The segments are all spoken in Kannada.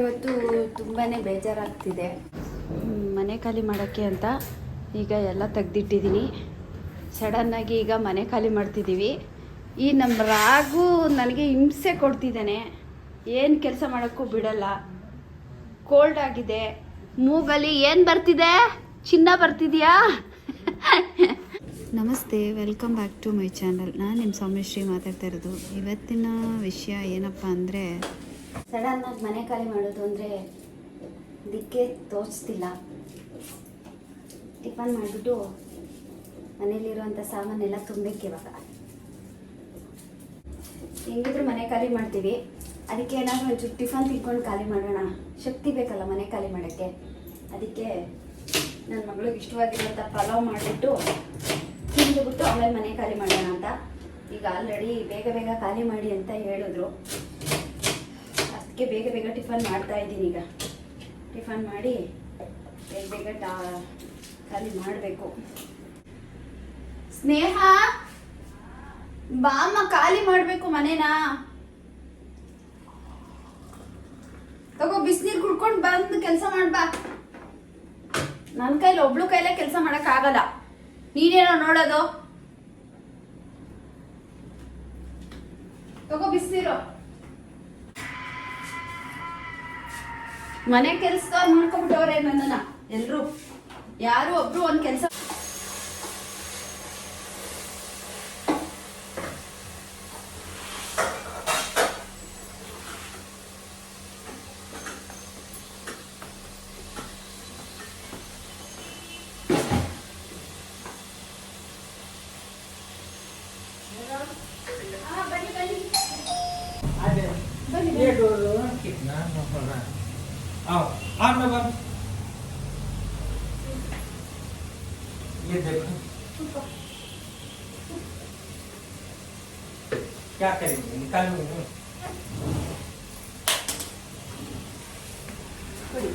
ಇವತ್ತು ತುಂಬಾ ಬೇಜಾರಾಗ್ತಿದೆ. ಮನೆ ಖಾಲಿ ಮಾಡೋಕ್ಕೆ ಅಂತ ಈಗ ಎಲ್ಲ ತೆಗ್ದಿಟ್ಟಿದ್ದೀನಿ ಸಡನ್ನಾಗಿ ಈಗ ಮನೆ ಖಾಲಿ ಮಾಡ್ತಿದ್ದೀವಿ ಈ ನಮ್ಮ ರಾಗು ನನಗೆ ಹಿಂಸೆ ಕೊಡ್ತಿದ್ದಾನೆ. ಏನು ಕೆಲಸ ಮಾಡೋಕ್ಕೂ ಬಿಡಲ್ಲ. ಕೋಲ್ಡ್ ಆಗಿದೆ. ಮೂಗಲ್ಲಿ ಏನು ಬರ್ತಿದೆ? ಚಿನ್ನ ಬರ್ತಿದೆಯಾ? ನಮಸ್ತೆ welcome back to my channel ನಾನು ನಿಮ್ಮ ಸೌಮ್ಯಶ್ರೀ ಮಾತಾಡ್ತಾ ಇರೋದು. ಇವತ್ತಿನ ವಿಷಯ ಏನಪ್ಪ ಅಂದರೆ ಸಡನ್ನಾಗಿ ಮನೆ ಖಾಲಿ ಮಾಡೋದು ಅಂದರೆ ದಿಕ್ಕೆ ತೋಚ್ತಿಲ್ಲ. ಟಿಫನ್ ಮಾಡಿಬಿಟ್ಟು ಮನೇಲಿರುವಂಥ ಸಾಮಾನೆಲ್ಲ ತುಂಬಬೇಕು ಇವಾಗ. ಹೆಂಗಿದ್ರು ಮನೆ ಖಾಲಿ ಮಾಡ್ತೀವಿ. ಅದಕ್ಕೆ ಏನಾದರೂ ಒಂಚೂರು ಟಿಫನ್ ತಿನ್ಕೊಂಡು ಖಾಲಿ ಮಾಡೋಣ. ಶಕ್ತಿ ಬೇಕಲ್ಲ ಮನೆ ಖಾಲಿ ಮಾಡೋಕ್ಕೆ. ಅದಕ್ಕೆ ನನ್ನ ಮಗಳಿಗೆ ಇಷ್ಟವಾಗಿರುವಂಥ ಪಲಾವ್ ಮಾಡಿಬಿಟ್ಟು ತಿಂದುಬಿಟ್ಟು ಆಮೇಲೆ ಮನೆ ಖಾಲಿ ಮಾಡೋಣ ಅಂತ. ಈಗ ಆಲ್ರೆಡಿ ಬೇಗ ಬೇಗ ಖಾಲಿ ಮಾಡಿ ಅಂತ ಹೇಳಿದ್ರು. ಅದಕ್ಕೆ ಬೇಗ ಬೇಗ ಟಿಫನ್ ಮಾಡ್ತಾ ಇದ್ದೀನಿ ಈಗ. ಟಿಫನ್ ಮಾಡಿ ಬೇಗ ಬೇಗ ಟಾ ಖಾಲಿ ಮಾಡಬೇಕು. ಸ್ನೇಹ, ಬಾಮ್ಮ ಖಾಲಿ ಮಾಡಬೇಕು ಮನೇನಾ? ತಗೋ ಬಿಸಿನೀರು ಕುಡ್ಕೊಂಡು ಬಂದು ಕೆಲಸ ಮಾಡ್ಬಾ ನನ್ನ ಕೈಲಿ ಒಬ್ಳು ಕೈಲೇ ಕೆಲಸ ಆಗಲ್ಲ ನೀನೇನೋ ನೋಡೋದು. ತಗೋ ಬಿಸಿನೀರು. ಮನೆ ಕೆಲಸ ಮಾಡ್ಕೊಬಿಟ್ಟವ್ರೆ ನನ್ನನ್ನ. ಎಲ್ರು. ಯಾರು ಒಬ್ರು ಒಂದ್ ಕೆಲಸ क्या करेंगे निकालूंगा ಕೊಡಿ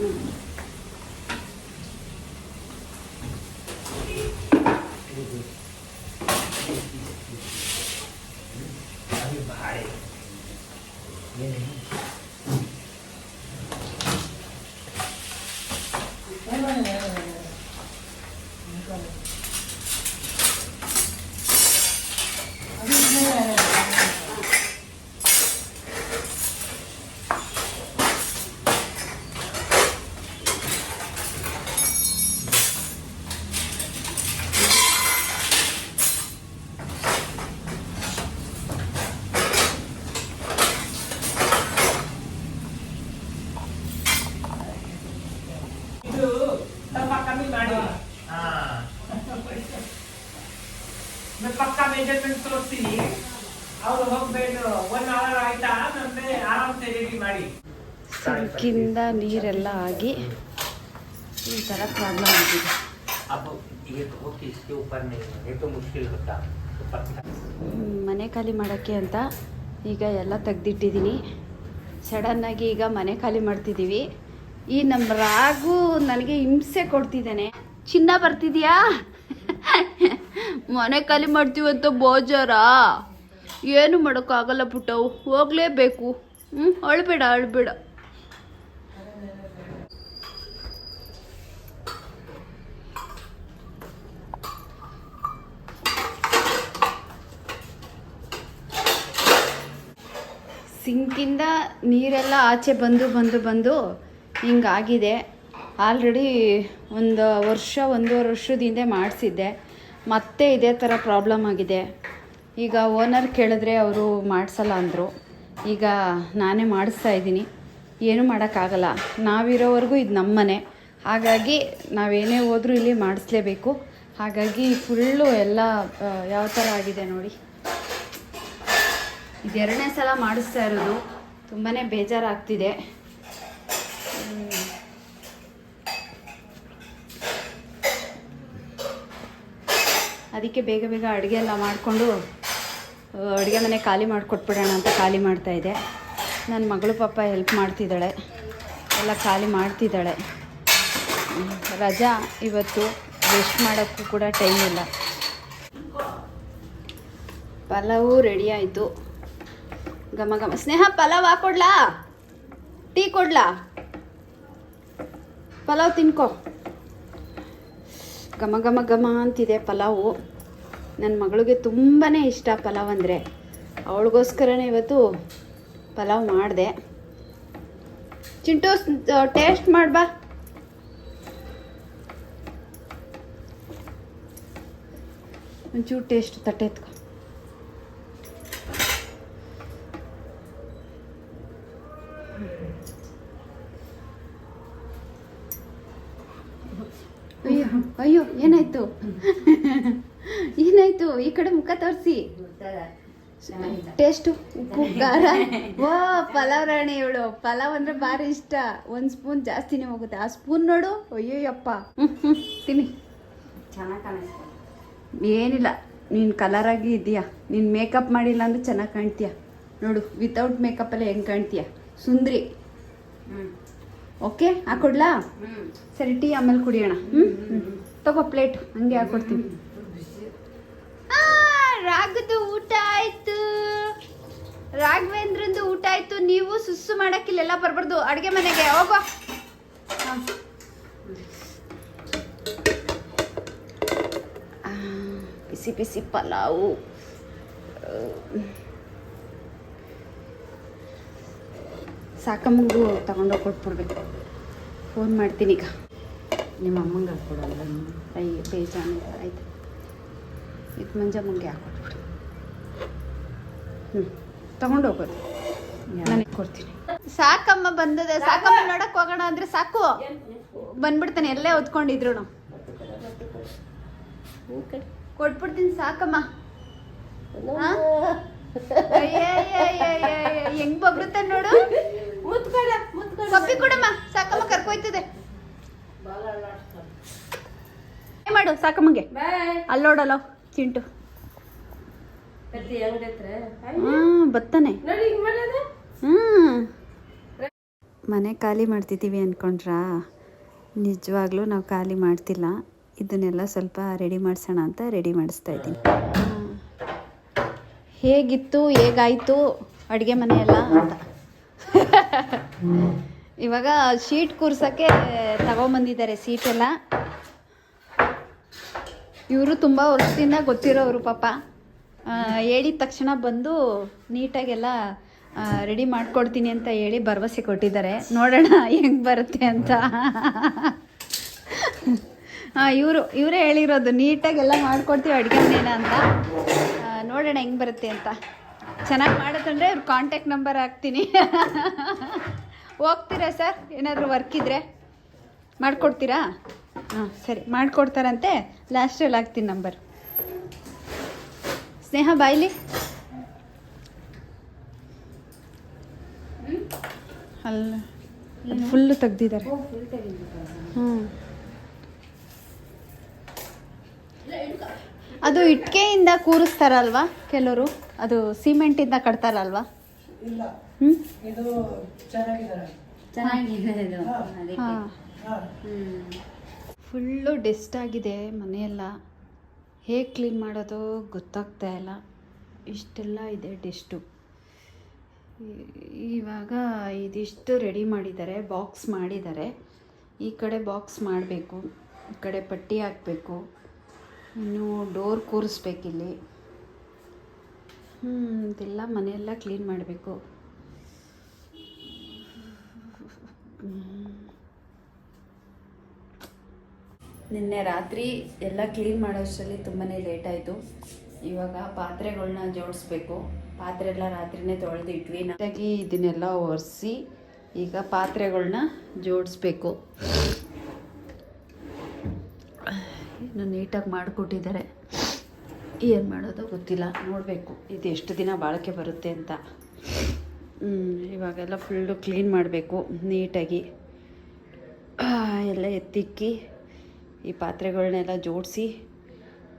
ನೀರೆಲ್ಲ ಆಗಿ ಈ ಥರ ಪ್ರಾಬ್ಲಮ್ ಆಗಿದೆ. ಮನೆ ಖಾಲಿ ಮಾಡೋಕ್ಕೆ ಅಂತ ಈಗ ಎಲ್ಲ ತೆಗ್ದಿಟ್ಟಿದ್ದೀನಿ. ಸಡನ್ನಾಗಿ ಈಗ ಮನೆ ಖಾಲಿ ಮಾಡ್ತಿದ್ದೀವಿ. ಈ ನಮ್ಮ ರಾಗು ನನಗೆ ಹಿಂಸೆ ಕೊಡ್ತಿದ್ದಾನೆ. ಚಿನ್ನ ಬರ್ತಿದ್ಯಾ? ಮನೆ ಖಾಲಿ ಮಾಡ್ತೀವಂತ ಬೋಜಾರಾ? ಏನು ಮಾಡೋಕ್ಕಾಗಲ್ಲ ಪುಟ್ಟವು ಹೋಗಲೇಬೇಕು. ಹ್ಞೂ ಅಳ್ಬೇಡ ಅಳ್ಬೇಡ. ಸಿಂಕಿಂದ ನೀರೆಲ್ಲ ಆಚೆ ಬಂದು ಬಂದು ಬಂದು ಹಿಂಗಾಗಿದೆ. ಆಲ್ರೆಡಿ ಒಂದು ವರ್ಷ, ಒಂದೂವರೆ ವರ್ಷದಿಂದ ಮಾಡಿಸಿದ್ದೆ. ಮತ್ತೆ ಇದೇ ಥರ ಪ್ರಾಬ್ಲಮ್ ಆಗಿದೆ. ಈಗ ಓನರ್ ಕೇಳಿದ್ರೆ ಅವರು ಮಾಡಿಸಲ್ಲ ಅಂದರು. ಈಗ ನಾನೇ ಮಾಡಿಸ್ತಾ ಇದ್ದೀನಿ. ಏನೂ ಮಾಡೋಕ್ಕಾಗಲ್ಲ. ನಾವಿರೋವರೆಗೂ ಇದು ನಮ್ಮನೆ. ಹಾಗಾಗಿ ನಾವೇನೇ ಹೋದರೂ ಇಲ್ಲಿ ಮಾಡಿಸ್ಲೇಬೇಕು. ಹಾಗಾಗಿ ಫುಲ್ಲು ಎಲ್ಲ ಯಾವ ಥರ ಆಗಿದೆ ನೋಡಿ. ಇದೆರಡನೇ ಸಲ ಮಾಡಿಸ್ತಾ ಇರೋದು ತುಂಬಾ ಬೇಜಾರಾಗ್ತಿದೆ. ಅದಕ್ಕೆ ಬೇಗ ಬೇಗ ಅಡುಗೆ ಎಲ್ಲ ಮಾಡಿಕೊಂಡು ಅಡುಗೆ ಮನೆ ಖಾಲಿ ಮಾಡಿಕೊಟ್ಬಿಡೋಣ ಅಂತ ಖಾಲಿ ಮಾಡ್ತಾಯಿದ್ದೆ ನನ್ನ ಮಗಳು ಪಾಪ ಹೆಲ್ಪ್ ಮಾಡ್ತಿದ್ದಾಳೆ. ಎಲ್ಲ ಖಾಲಿ ಮಾಡ್ತಿದ್ದಾಳೆ. ರಜಾ ಇವತ್ತು ರೆಸ್ಟ್ ಮಾಡೋಕ್ಕೂ ಕೂಡ ಟೈಮ್ ಇಲ್ಲ. ಪಲಾವು ರೆಡಿ ಆಯಿತು. ಘಮ ಘಮ. ಸ್ನೇಹ, ಪಲಾವ್ ಹಾಕೊಡ್ಲಾ ಟೀ ಕೊಡ್ಲಾ? ಪಲಾವ್ ತಿನ್ಕೋ. ಘಮ ಘಮ ಘಮ ಅಂತಿದೆ ಪಲಾವು. ನನ್ನ ಮಗಳಿಗೆ ತುಂಬಾ ಇಷ್ಟ ಪಲಾವ್ ಅಂದರೆ. ಅವಳಿಗೋಸ್ಕರನೇ ಇವತ್ತು ಪಲಾವ್ ಮಾಡಿದೆ. ಚಿಂಟು ಟೇಸ್ಟ್ ಮಾಡ್ಬಾ ಒಂಚೂರು ಟೇಸ್ಟ್ ತಟ್ಟೆ ಎತ್ಕೊ ಅಯ್ಯೋ ಅಯ್ಯೋ ಏನಾಯ್ತು ಏನಾಯ್ತು ಈ ಕಡೆ ಮುಖ ತೋರಿಸಿ. ಟೇಸ್ಟು ಉಪ್ಪು ಖಾರ. ವಾ ಪಲಾವ್ ರಾಣಿ ಇವಳು. ಪಲಾವ್ ಅಂದ್ರೆ ಭಾರಿ ಇಷ್ಟ. ಒಂದು ಸ್ಪೂನ್ ಜಾಸ್ತಿನೇ ಹೋಗುತ್ತೆ. ಆ ಸ್ಪೂನ್ ನೋಡು. ಹ್ಞೂ ಹ್ಞೂ ತಿನ್ನಿ. ಏನಿಲ್ಲ. ನೀನು ಕಲರಾಗಿ ಇದೆಯಾ ನೀನು ಮೇಕಪ್ ಮಾಡಿಲ್ಲ ಅಂದ್ರೆ ಚೆನ್ನಾಗಿ ಕಾಣ್ತೀಯ? ನೋಡು ವಿತೌಟ್ ಮೇಕಪ್ಪಲ್ಲೇ ಹೆಂಗೆ ಕಾಣ್ತೀಯ? ಸುಂದ್ರಿ. ಓಕೆ ಹಾಕೊಡ್ಲಾ? ಸರಿ ಟೀ ಆಮೇಲೆ ಕುಡಿಯೋಣ. ಹ್ಞೂ ತಗೋ ಪ್ಲೇಟ್ ಹಂಗೆ ಹಾಕೊಡ್ತೀನಿ. ರಾಗದು ಊಟ ಆಯ್ತು. ರಾಘವೇಂದ್ರಂದು ಊಟ ಆಯ್ತು. ನೀವು ಸುಸ್ಸು ಮಾಡಕ್ಕಿಲ್ಲೆಲ್ಲ ಬರ್ಬಾರ್ದು. ಅಡುಗೆ ಮನೆಗೆ ಹೋಗೋ. ಬಿಸಿ ಬಿಸಿ ಪಲಾವು. ಸಾಕಮ್ಮಂಗು ತಗೊಂಡೋಗಿ ಕೊಟ್ಬಿಡ್ಬೇಕು. ಫೋನ್ ಮಾಡ್ತೀನಿ ಈಗ. ನಿಮ್ಮ ಅಮ್ಮಂಗೆ ಹಾಕ್ಕೊಡಲ್ಲ ಅಯ್ಯ ಬೇಜಾನು ಆಯ್ತು. ಇದು ಮಂಜಮ್ಮಂಗೆ ಹಾಕೊಟ್ಬಿಡು ಹ್ಞೂ ತಗೊಂಡೋಗೋದು ನನಗೆ ಕೊಡ್ತೀನಿ. ಸಾಕಮ್ಮ ಬಂದದೆ ಸಾಕಮ್ಮ ನೋಡಕ್ ಹೋಗೋಣ ಅಂದ್ರೆ ಸಾಕು. ಬಂದ್ಬಿಡ್ತಾನೆ ಎಲ್ಲೇ ಓದ್ಕೊಂಡಿದ್ರು ಕೊಟ್ಬಿಡ್ತೀನಿ ಸಾಕಮ್ಮ. ಹೆಂಗ್ ಬಬ್ರುತ್ತಾನೆ ನೋಡು. ಪಪ್ಪಿ ಕೊಡಮ್ಮ. ಸಾಕಮ್ಮ ಕರ್ಕೊಯ್ತದೆ. ಮಾಡು ಸಾಕಮ್ಮಂಗೆ. ಅಲ್ಲೋಡಲ್ಲ ಚಿಂಟು. ಹ್ಮ್ ಬತ್ತಾನೆ. ಹ್ಮ್ ಮನೆ ಖಾಲಿ ಮಾಡ್ತಿದ್ದೀವಿ ಅಂದ್ಕೊಂಡ್ರಾ ನಿಜವಾಗ್ಲೂ ನಾವು ಖಾಲಿ ಮಾಡ್ತಿಲ್ಲ. ಇದನ್ನೆಲ್ಲ ಸ್ವಲ್ಪ ರೆಡಿ ಮಾಡಿಸೋಣ ಅಂತ ರೆಡಿ ಮಾಡಿಸ್ತಾ ಇದ್ದೀನಿ. ಹೇಗಿತ್ತು ಹೇಗಾಯಿತು ಅಡುಗೆ ಮನೆ ಎಲ್ಲ ಅಂತ? ಇವಾಗ ಶೀಟ್ ಕೂರ್ಸೋಕ್ಕೆ ತಗೊಂಬಂದಿದ್ದಾರೆ ಸೀಟೆಲ್ಲ ಇವರು ತುಂಬ ವರ್ಷದಿಂದ ಗೊತ್ತಿರೋರು ಪಾಪ. ಹೇಳಿದ ತಕ್ಷಣ ಬಂದು ನೀಟಾಗೆಲ್ಲ ರೆಡಿ ಮಾಡ್ಕೊಡ್ತೀನಿ ಅಂತ ಹೇಳಿ ಭರವಸೆ ಕೊಟ್ಟಿದ್ದಾರೆ. ನೋಡೋಣ ಹೆಂಗೆ ಬರುತ್ತೆ ಅಂತ. ಹಾಂ ಇವರು, ಇವರೇ ಹೇಳಿರೋದು, ನೀಟಾಗೆಲ್ಲ ಮಾಡ್ಕೊಡ್ತೀವಿ ಅಡುಗೆ ಮನೇನ ಅಂತ. ನೋಡೋಣ ಹೆಂಗೆ ಬರುತ್ತೆ ಅಂತ. ಚೆನ್ನಾಗಿ ಮಾಡುತ್ತಂದ್ರೆ ಇವ್ರ ಕಾಂಟ್ಯಾಕ್ಟ್ ನಂಬರ್ ಹಾಕ್ತೀನಿ. ಹೋಗ್ತೀರಾ ಸರ್? ಏನಾದರೂ ವರ್ಕ್ ಇದ್ದರೆ ಮಾಡ್ಕೊಡ್ತೀರಾ? ಹಾಂ, ಸರಿ. ಮಾಡಿಕೊಡ್ತಾರಂತೆ ಲಾಸ್ಟಲ್ಲಿ ಹಾಕ್ತೀನಿ ನಂಬರ್ ಸ್ನೇಹ ಬಾಯ್ಲಿ. ಅಲ್ಲ ಫುಲ್ಲು ತೆಗ್ದಿದ್ದಾರೆ. ಹ್ಞೂ ಅದು ಇಟ್ಕೆಯಿಂದ ಕೂರಿಸ್ತಾರಲ್ವಾ ಕೆಲವರು? ಅದು ಸಿಮೆಂಟಿಂದ ಕಟ್ತಾರಲ್ವಾ? ಇಲ್ಲ. ಹ್ಞೂ ಇದು ಚೆನ್ನಾಗಿದೆ ಚೆನ್ನಾಗಿದೆ ಇದು ಅದಕ್ಕೆ. ಹಾಂ. ಹ್ಞೂ ಫುಲ್ಲು ಡೆಸ್ಟ್ ಆಗಿದೆ ಮನೆಯೆಲ್ಲ. ಹೇಗೆ ಕ್ಲೀನ್ ಮಾಡೋದು ಗೊತ್ತಾಗ್ತಾ ಇಲ್ಲ. ಇಷ್ಟೆಲ್ಲ ಇದೆ ಡಿಸ್ಟು ಇವಾಗ ಇದಿಷ್ಟು ರೆಡಿ ಮಾಡಿದ್ದಾರೆ, ಬಾಕ್ಸ್ ಮಾಡಿದ್ದಾರೆ. ಈ ಕಡೆ ಬಾಕ್ಸ್ ಮಾಡಬೇಕು, ಈ ಕಡೆ ಪಟ್ಟಿ ಹಾಕಬೇಕು. ಇನ್ನು ಡೋರ್ ಕೂರಿಸ್ಬೇಕಿಲ್ಲಿ. ಹ್ಞೂ ಇದೆಲ್ಲ ಮನೆಯೆಲ್ಲ ಕ್ಲೀನ್ ಮಾಡಬೇಕು. ನಿನ್ನೆ ರಾತ್ರಿ ಎಲ್ಲ ಕ್ಲೀನ್ ಮಾಡೋಷ್ಟರಲ್ಲಿ ತುಂಬಾ ಲೇಟ್ ಆಯಿತು. ಇವಾಗ ಪಾತ್ರೆಗಳನ್ನ ಜೋಡಿಸ್ಬೇಕು. ಪಾತ್ರೆ ಎಲ್ಲ ರಾತ್ರಿನೇ ತೊಳೆದು ಇಟ್ವಿ. ಇದನ್ನೆಲ್ಲ ಒರೆಸಿ ಈಗ ಪಾತ್ರೆಗಳನ್ನ ಜೋಡಿಸ್ಬೇಕು. ಇನ್ನು ನೀಟಾಗಿ ಮಾಡಿಕೊಟ್ಟಿದ್ದಾರೆ. ಏನು ಮಾಡೋದು ಗೊತ್ತಿಲ್ಲ. ನೋಡಬೇಕು. ಇದು ಎಷ್ಟು ದಿನ ಬಾಳಿಕೆ ಬರುತ್ತೆ ಅಂತ. ಇವಾಗೆಲ್ಲ ಫುಲ್ಲು ಕ್ಲೀನ್ ಮಾಡಬೇಕು ನೀಟಾಗಿ. ಎಲ್ಲ ಎತ್ತಿಕ್ಕಿ ಈ ಪಾತ್ರೆಗಳನ್ನೆಲ್ಲ ಜೋಡಿಸಿ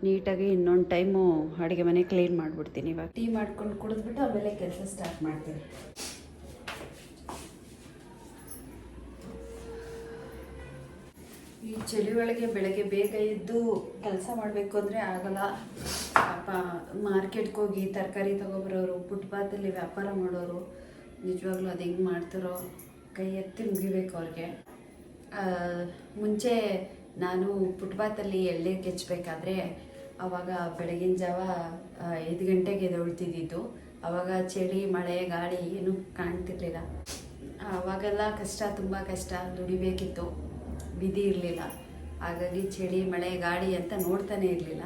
ನೀಟಾಗಿ ಇನ್ನೊಂದು ಟೈಮು ಅಡುಗೆ ಮನೆ ಕ್ಲೀನ್ ಮಾಡಿಬಿಡ್ತೀನಿ ಇವಾಗ. ಟೀ ಮಾಡ್ಕೊಂಡು ಕುಡಿದ್ಬಿಟ್ಟು ಆಮೇಲೆ ಕೆಲಸ ಸ್ಟಾರ್ಟ್ ಮಾಡ್ತೀನಿ. ಈ ಚಳಿ ಒಳಗೆ ಬೆಳಗ್ಗೆ ಬೇಗ ಎದ್ದು ಕೆಲಸ ಮಾಡಬೇಕು ಅಂದರೆ ಆಗಲ್ಲ. ಪಾಪ ಮಾರ್ಕೆಟ್ಗೆ ಹೋಗಿ ತರಕಾರಿ ತೊಗೊಬರೋರು ಫುಟ್ಪಾತಲ್ಲಿ ವ್ಯಾಪಾರ ಮಾಡೋರು, ನಿಜವಾಗ್ಲೂ ಅದು ಹೆಂಗೆ ಮಾಡ್ತಾರೋ ಕೈ ಎತ್ತಿ ಮುಗಿಬೇಕು ಅವ್ರಿಗೆ. ಮುಂಚೆ ನಾನು ಫುಟ್ಪಾತಲ್ಲಿ ಎಳ್ಳೆ ಕೆಚ್ಚಬೇಕಾದ್ರೆ ಅವಾಗ ಬೆಳಗಿನ ಜಾವ ಐದು ಗಂಟೆಗೆ ಎದ್ದೇಳ್ತಿದ್ದಿದ್ದು. ಅವಾಗ ಚಳಿ, ಮಳೆ, ಗಾಳಿ ಏನೂ ಕಾಣ್ತಿರ್ಲಿಲ್ಲ. ಆವಾಗೆಲ್ಲ ಕಷ್ಟ, ತುಂಬ ಕಷ್ಟ. ದುಡಿಬೇಕಿತ್ತು. ಬಿದಿ ಇರಲಿಲ್ಲ. ಹಾಗಾಗಿ ಚಳಿ, ಮಳೆ, ಗಾಳಿ ಅಂತ ನೋಡ್ತಾನೆ ಇರಲಿಲ್ಲ.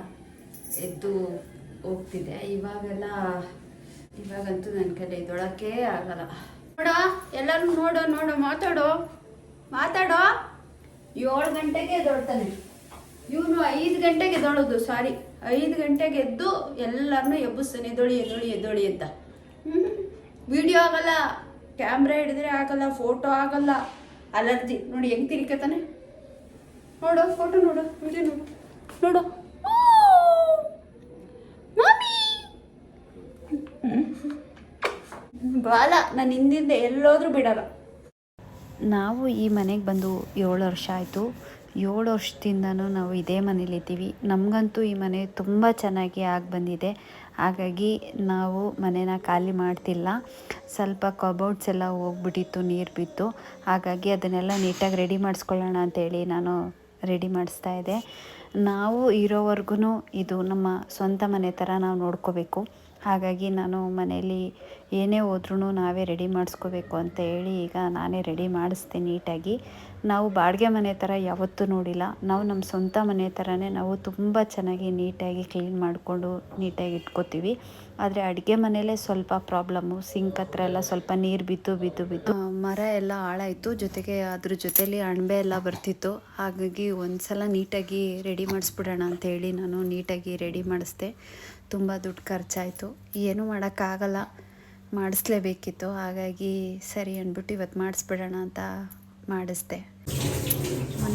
ಎದ್ದು ಹೋಗ್ತಿದ್ದೆ. ಇವಾಗೆಲ್ಲ, ಇವಾಗಂತೂ ನನ್ನ ಕಡೆ ಇದೊಳಕ್ಕೇ ಆಗಲ್ಲ. ನೋಡೋ, ಎಲ್ಲರೂ ನೋಡು ನೋಡು, ಮಾತಾಡೋ. ಮಾತಾಡೋ. ಏಳು ಗಂಟೆಗೆ ಎದ್ದೊಳ್ತಾನೆ ಇವನು ಐದು ಗಂಟೆಗೆ ಎದ್ದೊಳೋದು, ಸಾರಿ, ಐದು ಗಂಟೆಗೆ ಎದ್ದು ಎಲ್ಲರನ್ನೂ ಎಬ್ಬಿಸ್ತಾನೆ, ಎದ್ದೊಳಿ ಎದ್ದೊಳಿ ಎದ್ದೊಳಿ ಅಂತ. ವಿಡಿಯೋ ಆಗಲ್ಲ, ಕ್ಯಾಮ್ರಾ ಹಿಡಿದ್ರೆ ಆಗಲ್ಲ, ಫೋಟೋ ಆಗಲ್ಲ, ಅಲರ್ಜಿ. ನೋಡಿ, ಹೆಂಗ್ ತಿರ್ಕತಾನೆ ನೋಡು, ಫೋಟೋ ನೋಡು, ವಿಡಿಯೋ ನೋಡು. ನೋಡು. ಬಾಲ, ನಾನು ಹಿಂದಿಂದ ಎಲ್ಲೋದ್ರೂ ಬಿಡಲ್ಲ. ನಾವು ಈ ಮನೆಗೆ ಬಂದು ಏಳು ವರ್ಷ ಆಯಿತು. ಏಳು ವರ್ಷದಿಂದನೂ ನಾವು ಇದೇ ಮನೇಲಿದ್ದೀವಿ ನಮಗಂತೂ ಈ ಮನೆ ತುಂಬ ಚೆನ್ನಾಗಿ ಆಗಿ ಬಂದಿದೆ. ಹಾಗಾಗಿ ನಾವು ಮನೇನ ಖಾಲಿ ಮಾಡ್ತಿಲ್ಲ. ಸ್ವಲ್ಪ ಕಬೌಡ್ಸ್ ಎಲ್ಲ ಹೋಗ್ಬಿಟ್ಟಿತ್ತು, ನೀರು ಬಿತ್ತು ಹಾಗಾಗಿ ಅದನ್ನೆಲ್ಲ ನೀಟಾಗಿ ರೆಡಿ ಮಾಡಿಸ್ಕೊಳ್ಳೋಣ ಅಂತೇಳಿ ನಾನು ರೆಡಿ ಮಾಡಿಸ್ತಾ ಇದ್ದೆ. ನಾವು ಇರೋವರೆಗೂ ಇದು ನಮ್ಮ ಸ್ವಂತ ಮನೆ ಥರ ನಾವು ನೋಡ್ಕೋಬೇಕು. ಹಾಗಾಗಿ ನಾನು ಮನೆಯಲ್ಲಿ ಏನೇ ಹೋದ್ರೂ ನಾವೇ ರೆಡಿ ಮಾಡಿಸ್ಕೋಬೇಕು ಅಂತ ಹೇಳಿ ಈಗ ನಾನೇ ರೆಡಿ ಮಾಡಿಸ್ದೆ ನೀಟಾಗಿ. ನಾವು ಬಾಡಿಗೆ ಮನೆ ಥರ ಯಾವತ್ತೂ ನೋಡಿಲ್ಲ. ನಾವು ನಮ್ಮ ಸ್ವಂತ ಮನೆ ಥರನೇ ನಾವು ತುಂಬ ಚೆನ್ನಾಗಿ ನೀಟಾಗಿ ಕ್ಲೀನ್ ಮಾಡಿಕೊಂಡು ನೀಟಾಗಿ ಇಟ್ಕೋತೀವಿ. ಆದರೆ ಅಡುಗೆ ಮನೆಯಲ್ಲೇ ಸ್ವಲ್ಪ ಪ್ರಾಬ್ಲಮ್ಮು ಸಿಂಕ್ ಹತ್ರ ಎಲ್ಲ ಸ್ವಲ್ಪ ನೀರು ಬಿದ್ದು ಬಿದ್ದು ಬಿದ್ದು. ಮರ ಎಲ್ಲ ಹಾಳಾಯಿತು. ಜೊತೆಗೆ ಅದ್ರ ಜೊತೇಲಿ ಅಣಬೆ ಎಲ್ಲ ಬರ್ತಿತ್ತು. ಹಾಗಾಗಿ ಒಂದು ಸಲ ನೀಟಾಗಿ ರೆಡಿ ಮಾಡಿಸ್ಬಿಡೋಣ ಅಂತ ಹೇಳಿ ನಾನು ನೀಟಾಗಿ ರೆಡಿ ಮಾಡಿಸ್ದೆ. ತುಂಬ ದುಡ್ಡು ಖರ್ಚಾಯಿತು. ಏನೂ ಮಾಡೋಕ್ಕಾಗಲ್ಲ. ಮಾಡಿಸ್ಲೇಬೇಕಿತ್ತು. ಹಾಗಾಗಿ ಸರಿ ಅಂದ್ಬಿಟ್ಟು ಇವತ್ತು ಮಾಡಿಸ್ಬಿಡೋಣ ಅಂತ ಮಾಡಿಸ್ದೆ.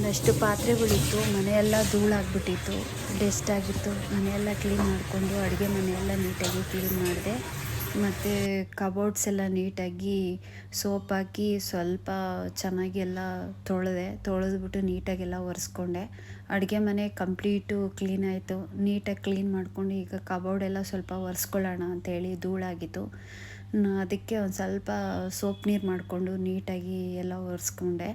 ಒಂದಷ್ಟು ಪಾತ್ರೆಗಳಿತ್ತು, ಮನೆಯೆಲ್ಲ ಧೂಳಾಗ್ಬಿಟ್ಟಿತ್ತು ಡೆಸ್ಟ್ ಆಗಿತ್ತು. ಮನೆಯೆಲ್ಲ ಕ್ಲೀನ್ ಮಾಡಿಕೊಂಡು ಅಡುಗೆ ಮನೆಯೆಲ್ಲ ನೀಟಾಗಿ ಕ್ಲೀನ್ ಮಾಡಿದೆ. ಮತ್ತು ಕಬೋರ್ಡ್ಸ್ ಎಲ್ಲ ನೀಟಾಗಿ ಸೋಪ್ ಹಾಕಿ ಸ್ವಲ್ಪ ಚೆನ್ನಾಗಿ ಎಲ್ಲ ತೊಳೆದೆ, ತೊಳೆದ್ಬಿಟ್ಟು ನೀಟಾಗೆಲ್ಲ ಒರೆಸ್ಕೊಂಡೆ. ಅಡುಗೆ ಮನೆ ಕಂಪ್ಲೀಟು ಕ್ಲೀನ್ ಆಯಿತು. ನೀಟಾಗಿ ಕ್ಲೀನ್ ಮಾಡಿಕೊಂಡು ಈಗ ಕಬೋರ್ಡ್ ಎಲ್ಲ ಸ್ವಲ್ಪ ಒರೆಸ್ಕೊಳ್ಳೋಣ ಅಂತೇಳಿ ಧೂಳಾಗಿತ್ತು. ಅದಕ್ಕೆ ಒಂದು ಸ್ವಲ್ಪ ಸೋಪ್ ನೀರು ಮಾಡಿಕೊಂಡು ನೀಟಾಗಿ ಎಲ್ಲ ಒರೆಸ್ಕೊಂಡೆ.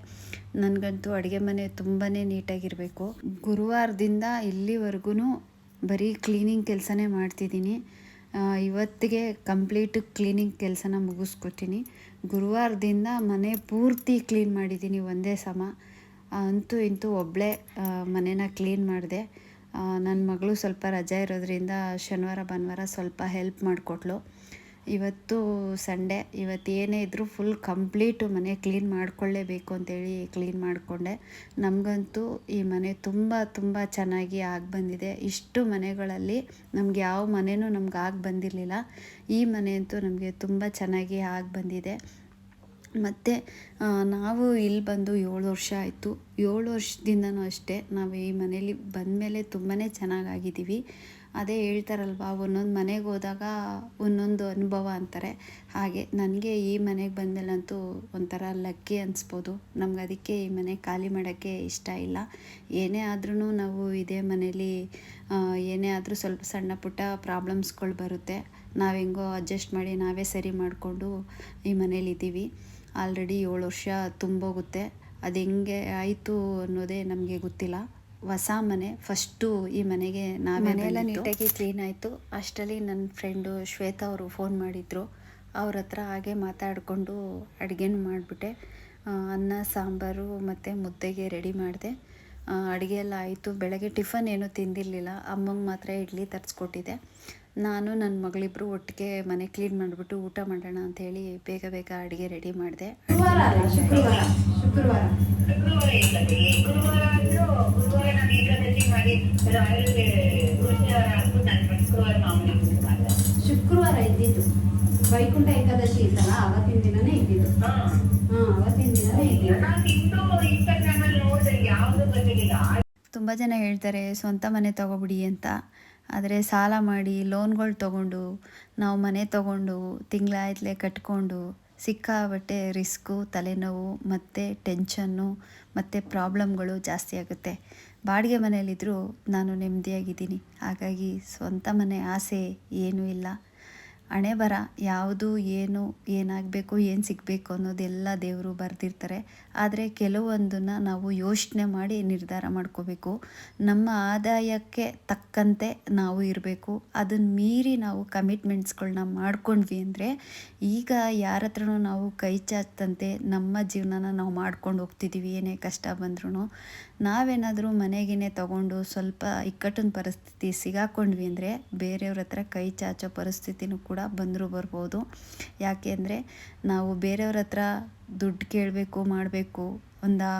ನನಗಂತೂ ಅಡುಗೆ ಮನೆ ತುಂಬಾ ನೀಟಾಗಿರಬೇಕು. ಗುರುವಾರದಿಂದ ಇಲ್ಲಿವರೆಗೂ ಬರೀ ಕ್ಲೀನಿಂಗ್ ಕೆಲಸನೇ ಮಾಡ್ತಿದ್ದೀನಿ. ಇವತ್ತಿಗೆ ಕಂಪ್ಲೀಟ್ ಕ್ಲೀನಿಂಗ್ ಕೆಲಸನ ಮುಗಿಸ್ಕೊತೀನಿ. ಗುರುವಾರದಿಂದ ಮನೆ ಪೂರ್ತಿ ಕ್ಲೀನ್ ಮಾಡಿದ್ದೀನಿ ಒಂದೇ ಸಮ. ಅಂತೂ ಇಂತೂ ಒಬ್ಬಳೇ ಮನೇನ ಕ್ಲೀನ್ ಮಾಡಿದೆ. ನನ್ನ ಮಗಳು ಸ್ವಲ್ಪ ರಜೆ ಇರೋದ್ರಿಂದ ಶನಿವಾರ, ಭಾನುವಾರ ಸ್ವಲ್ಪ ಹೆಲ್ಪ್ ಮಾಡಿಕೊಟ್ಲು. ಇವತ್ತು ಸಂಡೇ, ಇವತ್ತು ಏನೇ ಇದ್ದರೂ ಫುಲ್ ಕಂಪ್ಲೀಟು ಮನೆ ಕ್ಲೀನ್ ಮಾಡ್ಕೊಳ್ಳೇಬೇಕು ಅಂತೇಳಿ ಕ್ಲೀನ್ ಮಾಡಿಕೊಂಡೆ. ನಮಗಂತೂ ಈ ಮನೆ ತುಂಬ ತುಂಬ ಚೆನ್ನಾಗಿ ಆಗಿ ಬಂದಿದೆ ಇಷ್ಟು ಮನೆಗಳಲ್ಲಿ ನಮ್ಗೆ ಯಾವ ಮನೆಯೂ ನಮ್ಗೆ ಆಗಿ ಬಂದಿರಲಿಲ್ಲ ಈ ಮನೆ ಅಂತೂ ನಮಗೆ ತುಂಬ ಚೆನ್ನಾಗಿ ಆಗಿ ಬಂದಿದೆ ಮತ್ತು ನಾವು ಇಲ್ಲಿ ಬಂದು ಏಳು ವರ್ಷ ಆಯಿತು. ಏಳು ವರ್ಷದಿಂದನೂ ಅಷ್ಟೇ ನಾವು ಈ ಮನೇಲಿ ಬಂದಮೇಲೆ ತುಂಬಾ ಚೆನ್ನಾಗಾಗಿದ್ದೀವಿ. ಅದೇ ಹೇಳ್ತಾರಲ್ವ, ಒಂದೊಂದು ಮನೆಗೆ ಹೋದಾಗ ಒಂದೊಂದು ಅನುಭವ ಅಂತಾರೆ. ಹಾಗೆ ನನಗೆ ಈ ಮನೆಗೆ ಬಂದಮೇಲಂತೂ ಒಂಥರ ಲಕ್ಕಿ ಅನಿಸ್ಬೋದು. ನಮ್ಗೆ ಅದಕ್ಕೆ ಈ ಮನೆ ಖಾಲಿ ಮಾಡೋಕ್ಕೆ ಇಷ್ಟ ಇಲ್ಲ. ಏನೇ ಆದ್ರೂ ನಾವು ಇದೇ ಮನೇಲಿ ಏನೇ ಆದರೂ ಸ್ವಲ್ಪ ಸಣ್ಣ ಪುಟ್ಟ ಪ್ರಾಬ್ಲಮ್ಸ್ಗಳು ಬರುತ್ತೆ. ನಾವು ಹೆಂಗೋ ಅಡ್ಜಸ್ಟ್ ಮಾಡಿ ನಾವೇ ಸರಿ ಮಾಡಿಕೊಂಡು ಈ ಮನೇಲಿದ್ದೀವಿ ಆಲ್ರೆಡಿ ಏಳು ವರ್ಷ ತುಂಬೋಗುತ್ತೆ. ಅದು ಹೆಂಗೆ ಆಯಿತು ಅನ್ನೋದೇ ನಮಗೆ ಗೊತ್ತಿಲ್ಲ. ಹೊಸ ಮನೆ ಫಸ್ಟು ಈ ಮನೆಗೆ ನಾ ಮನೆಯೆಲ್ಲ ನೀಟಾಗಿ ಕ್ಲೀನ್ ಆಯಿತು. ಅಷ್ಟರಲ್ಲಿ ನನ್ನ ಫ್ರೆಂಡು ಶ್ವೇತಾ ಅವರು ಫೋನ್ ಮಾಡಿದರು. ಅವ್ರ ಹತ್ರ ಹಾಗೆ ಮಾತಾಡಿಕೊಂಡು ಅಡುಗೆನೂ ಮಾಡಿಬಿಟ್ಟೆ. ಅನ್ನ ಸಾಂಬಾರು ಮತ್ತು ಮುದ್ದೆಗೆ ರೆಡಿ ಮಾಡಿದೆ. ಅಡುಗೆ ಎಲ್ಲ ಆಯಿತು. ಬೆಳಗ್ಗೆ ಟಿಫನ್ ಏನೂ ತಿಂದಿರಲಿಲ್ಲ. ಅಮ್ಮಂಗೆ ಮಾತ್ರ ಇಡ್ಲಿ ತರಿಸ್ಕೊಟ್ಟಿದ್ದೆ ನಾನು ನನ್ನ ಮಗಳಿಬ್ರು ಒಟ್ಟಿಗೆ ಮನೆ ಕ್ಲೀನ್ ಮಾಡಿಬಿಟ್ಟು ಊಟ ಮಾಡೋಣ ಅಂತ ಹೇಳಿ ಬೇಗ ಬೇಗ ಅಡುಗೆ ರೆಡಿ ಮಾಡಿದೆ. ಶುಕ್ರವಾರ ಇದ್ದಿದ್ದು. ವೈಕುಂಠ ಏಕಾದಶಿ ಇತ್ತಲ್ಲ ಅವತ್ತಿನ ದಿನನೇ ಇದ್ದಿದ್ದು. ಹಾ. ಅವತ್ತಿನ ದಿನನೇ ಇದ್ದಿದ್ದು. ತುಂಬ ಜನ ಹೇಳ್ತಾರೆ ಸ್ವಂತ ಮನೆ ತಗೋಬಿಡಿ ಅಂತ. ಆದರೆ ಸಾಲ ಮಾಡಿ ಲೋನ್ಗಳು ತಗೊಂಡು, ನಾವು ಮನೆ ತಗೊಂಡು, ತಿಂಗಳಾಯ್ತಲೇ ಕಟ್ಕೊಂಡು ಸಿಕ್ಕಾಬಟ್ಟೆ ರಿಸ್ಕು, ತಲೆನೋವು, ಮತ್ತು ಟೆನ್ಷನ್ನು, ಮತ್ತು ಪ್ರಾಬ್ಲಮ್ಗಳು ಜಾಸ್ತಿ ಆಗುತ್ತೆ. ಬಾಡಿಗೆ ಮನೆಯಲ್ಲಿದ್ದರೂ ನಾನು ನೆಮ್ಮದಿಯಾಗಿದ್ದೀನಿ. ಹಾಗಾಗಿ ಸ್ವಂತ ಮನೆ ಆಸೆ ಏನೂ ಇಲ್ಲ. ಹಣೆ ಬರ ಯಾವುದು, ಏನು, ಏನಾಗಬೇಕು, ಏನು ಸಿಗಬೇಕು ಅನ್ನೋದೆಲ್ಲ ದೇವರು ಬರೆದಿರ್ತಾರೆ. ಆದರೆ ಕೆಲವೊಂದನ್ನು ನಾವು ಯೋಚನೆ ಮಾಡಿ ನಿರ್ಧಾರ ಮಾಡ್ಕೋಬೇಕು. ನಮ್ಮ ಆದಾಯಕ್ಕೆ ತಕ್ಕಂತೆ ನಾವು ಇರಬೇಕು. ಅದನ್ನು ಮೀರಿ ನಾವು ಕಮಿಟ್ಮೆಂಟ್ಸ್ಗಳನ್ನ ಮಾಡ್ಕೊಂಡ್ವಿ ಅಂದರೆ ಈಗ ಯಾರ ಹತ್ರನೂ ನಾವು ಕೈ ಚಾಚ್ತಂತೆ ನಮ್ಮ ಜೀವನನ ನಾವು ಮಾಡ್ಕೊಂಡು ಹೋಗ್ತಿದ್ದೀವಿ ಏನೇ ಕಷ್ಟ ಬಂದ್ರೂ ನಾವೇನಾದರೂ ಮನೆಗೇನೆ ತಗೊಂಡು ಸ್ವಲ್ಪ ಇಕ್ಕಟ್ಟಿನ ಪರಿಸ್ಥಿತಿ ಸಿಗಾಕೊಂಡ್ವಿ ಅಂದರೆ ಬೇರೆಯವ್ರ ಹತ್ರ ಕೈ ಚಾಚೋ ಪರಿಸ್ಥಿತಿನೂ ಕೂಡ ಬಂದರೂ ಬರ್ಬೋದು. ಯಾಕೆ ಅಂದರೆ ನಾವು ಬೇರೆಯವ್ರ ಹತ್ರ ದುಡ್ಡು ಕೇಳಬೇಕು, ಮಾಡಬೇಕು, ಒಂದು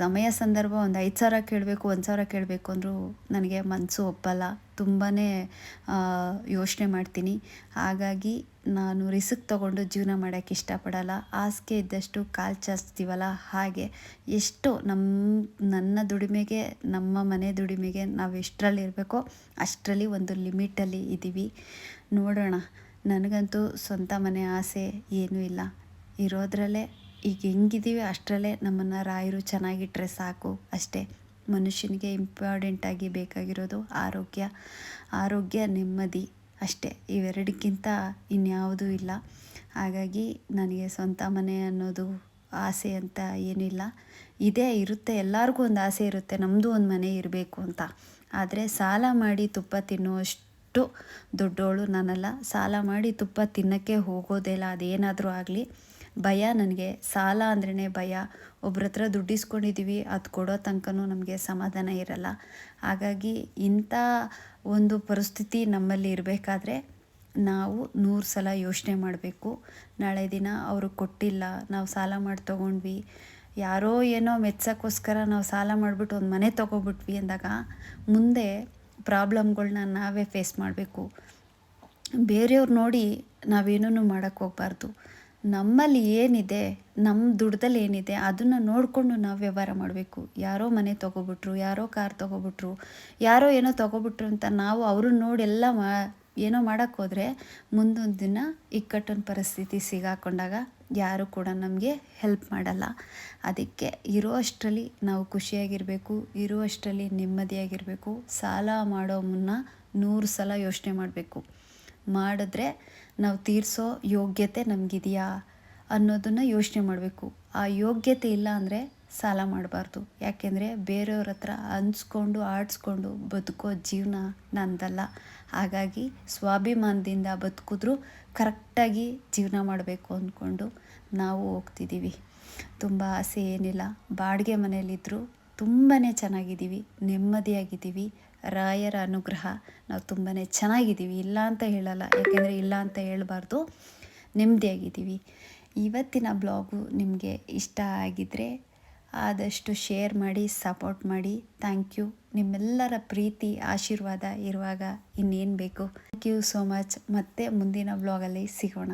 ಸಮಯ ಸಂದರ್ಭ ಒಂದು ಐದು ಸಾವಿರ ಕೇಳಬೇಕು, ಒಂದು ಸಾವಿರ ಕೇಳಬೇಕು ಅಂದರೂ ನನಗೆ ಮನಸ್ಸು ಒಪ್ಪಲ್ಲ. ತುಂಬಾ ಯೋಚನೆ ಮಾಡ್ತೀನಿ. ಹಾಗಾಗಿ ನಾನು ರಿಸ್ಕ್ ತಗೊಂಡು ಜೀವನ ಮಾಡೋಕ್ಕೆ ಇಷ್ಟಪಡಲ್ಲ. ಹಾಸಿಗೆ ಇದ್ದಷ್ಟು ಕಾಲು ಚಾಚ್ತೀವಲ್ಲ. ಹಾಗೆ ಎಷ್ಟು ನಮ್ಮ ನನ್ನ ದುಡಿಮೆಗೆ, ನಮ್ಮ ಮನೆ ದುಡಿಮೆಗೆ ನಾವು ಎಷ್ಟರಲ್ಲಿ ಇರಬೇಕೋ ಅಷ್ಟರಲ್ಲಿ ಒಂದು ಲಿಮಿಟಲ್ಲಿ ಇದ್ದೀವಿ ನೋಡೋಣ. ನನಗಂತೂ ಸ್ವಂತ ಮನೆ ಆಸೆ ಏನೂ ಇಲ್ಲ. ಇರೋದ್ರಲ್ಲೇ ಈಗ ಹೆಂಗಿದ್ದೀವಿ ಅಷ್ಟರಲ್ಲೇ ನಮ್ಮನ್ನು ರಾಯರು ಚೆನ್ನಾಗಿಟ್ಟರೆ ಸಾಕು ಅಷ್ಟೇ. ಮನುಷ್ಯನಿಗೆ ಇಂಪಾರ್ಟೆಂಟಾಗಿ ಬೇಕಾಗಿರೋದು ಆರೋಗ್ಯ. ಆರೋಗ್ಯ ನೆಮ್ಮದಿ. ಅಷ್ಟೇ, ಇವೆರಡಕ್ಕಿಂತ ಇನ್ಯಾವುದೂ ಇಲ್ಲ. ಹಾಗಾಗಿ ನನಗೆ ಸ್ವಂತ ಮನೆ ಅನ್ನೋದು ಆಸೆ ಅಂತ ಏನಿಲ್ಲ. ಇದೇ ಇರುತ್ತೆ, ಎಲ್ಲರಿಗೂ ಒಂದು ಆಸೆ ಇರುತ್ತೆ ನಮ್ಮದು ಒಂದು ಮನೆ ಇರಬೇಕು ಅಂತ. ಆದರೆ ಸಾಲ ಮಾಡಿ ತುಪ್ಪ ತಿನ್ನುವಷ್ಟು ದೊಡ್ಡೋಳು ನಾನಲ್ಲ. ಸಾಲ ಮಾಡಿ ತುಪ್ಪ ತಿನ್ನೋಕ್ಕೆ ಹೋಗೋದಿಲ್ಲ ಅದೇನಾದರೂ ಆಗಲಿ. ಭಯ ನನಗೆ, ಸಾಲ ಅಂದ್ರೇ ಭಯ. ಒಬ್ರ ಹತ್ರ ದುಡ್ಡು ಇಸ್ಕೊಂಡಿದ್ದೀವಿ ಅದು ಕೊಡೋ ತನಕನೂ ನಮಗೆ ಸಮಾಧಾನ ಇರಲ್ಲ. ಹಾಗಾಗಿ ಇಂಥ ಒಂದು ಪರಿಸ್ಥಿತಿ ನಮ್ಮಲ್ಲಿ ಇರಬೇಕಾದ್ರೆ ನಾವು ನೂರು ಸಲ ಯೋಚನೆ ಮಾಡಬೇಕು. ನಾಳೆ ದಿನ ಅವರು ಕೊಟ್ಟಿಲ್ಲ, ನಾವು ಸಾಲ ಮಾಡಿ ತೊಗೊಂಡ್ವಿ. ಯಾರೋ ಏನೋ ಮೆಚ್ಚೋಕ್ಕೋಸ್ಕರ ನಾವು ಸಾಲ ಮಾಡಿಬಿಟ್ಟು ಒಂದು ಮನೆ ತೊಗೊಬಿಟ್ವಿ ಅಂದಾಗ ಮುಂದೆ ಪ್ರಾಬ್ಲಮ್ಗಳನ್ನ ನಾವೇ ಫೇಸ್ ಮಾಡಬೇಕು. ಬೇರೆಯವ್ರು ನೋಡಿ ನಾವೇನೂ ಮಾಡೋಕ್ಕೆ ಹೋಗ್ಬಾರ್ದು. ನಮ್ಮಲ್ಲಿ ಏನಿದೆ ನಮ್ಮ ದುಡ್ದಲ್ಲಿ ಏನಿದೆ, ಅದನ್ನು ನೋಡಿಕೊಂಡು ನಾವು ವ್ಯವಹಾರ ಮಾಡಬೇಕು. ಯಾರೋ ಮನೆ ತೊಗೊಬಿಟ್ರು, ಯಾರೋ ಕಾರ್ ತೊಗೊಬಿಟ್ರು, ಯಾರೋ ಏನೋ ತೊಗೊಬಿಟ್ರು ಅಂತ ನಾವು ಅವ್ರನ್ನ ನೋಡಿ ಎಲ್ಲ ಮಾ, ಏನೋ ಮಾಡೋಕ್ಕೋದ್ರೆ ಮುಂದೊಂದು ದಿನ ಇಕ್ಕಟ್ಟಿನ ಪರಿಸ್ಥಿತಿ ಸಿಗಾಕೊಂಡಾಗ ಯಾರು ಕೂಡ ನಮಗೆ ಹೆಲ್ಪ್ ಮಾಡಲ್ಲ. ಅದಕ್ಕೆ ಇರೋ ಅಷ್ಟರಲ್ಲಿ ನಾವು ಖುಷಿಯಾಗಿರಬೇಕು ಇರೋ ಅಷ್ಟರಲ್ಲಿ ನೆಮ್ಮದಿಯಾಗಿರಬೇಕು, ಸಾಲ ಮಾಡೋ ಮುನ್ನ ನೂರು ಸಲ ಯೋಚನೆ ಮಾಡಬೇಕು. ಮಾಡಿದ್ರೆ ನಾವು ತೀರಿಸೋ ಯೋಗ್ಯತೆ ನಮಗಿದೆಯಾ ಅನ್ನೋದನ್ನು ಯೋಚನೆ ಮಾಡಬೇಕು. ಆ ಯೋಗ್ಯತೆ ಇಲ್ಲ ಅಂದರೆ ಸಾಲ ಮಾಡಬಾರ್ದು. ಯಾಕೆಂದರೆ ಬೇರೆಯವ್ರ ಹತ್ರ ಹಂಚ್ಕೊಂಡು ಆಡಿಸ್ಕೊಂಡು ಬದುಕೋ ಜೀವನ ನಂದಲ್ಲ. ಹಾಗಾಗಿ ಸ್ವಾಭಿಮಾನದಿಂದ ಬದುಕಿದ್ರು ಕರೆಕ್ಟಾಗಿ ಜೀವನ ಮಾಡಬೇಕು ಅಂದ್ಕೊಂಡು ನಾವು ಹೋಗ್ತಿದ್ದೀವಿ ತುಂಬ ಆಸೆ ಏನಿಲ್ಲ. ಬಾಡಿಗೆ ಮನೆಯಲ್ಲಿದ್ದರೂ ತುಂಬಾ ಚೆನ್ನಾಗಿದ್ದೀವಿ. ನೆಮ್ಮದಿಯಾಗಿದ್ದೀವಿ. ರಾಯರ ಅನುಗ್ರಹ. ನಾವು ತುಂಬಾ ಚೆನ್ನಾಗಿದ್ದೀವಿ. ಇಲ್ಲ ಅಂತ ಹೇಳಲ್ಲ. ಯಾಕೆಂದರೆ ಇಲ್ಲ ಅಂತ ಹೇಳಬಾರ್ದು. ನೆಮ್ಮದಿಯಾಗಿದ್ದೀವಿ. ಇವತ್ತಿನ ಬ್ಲಾಗು ನಿಮಗೆ ಇಷ್ಟ ಆಗಿದ್ದರೆ ಆದಷ್ಟು ಶೇರ್ ಮಾಡಿ, ಸಪೋರ್ಟ್ ಮಾಡಿ. Thank you. ನಿಮ್ಮೆಲ್ಲರ ಪ್ರೀತಿ, ಆಶೀರ್ವಾದ ಇರುವಾಗ ಇನ್ನೇನು ಬೇಕು? Thank you so much. ಮತ್ತೆ ಮುಂದಿನ ಬ್ಲಾಗಲ್ಲಿ ಸಿಗೋಣ.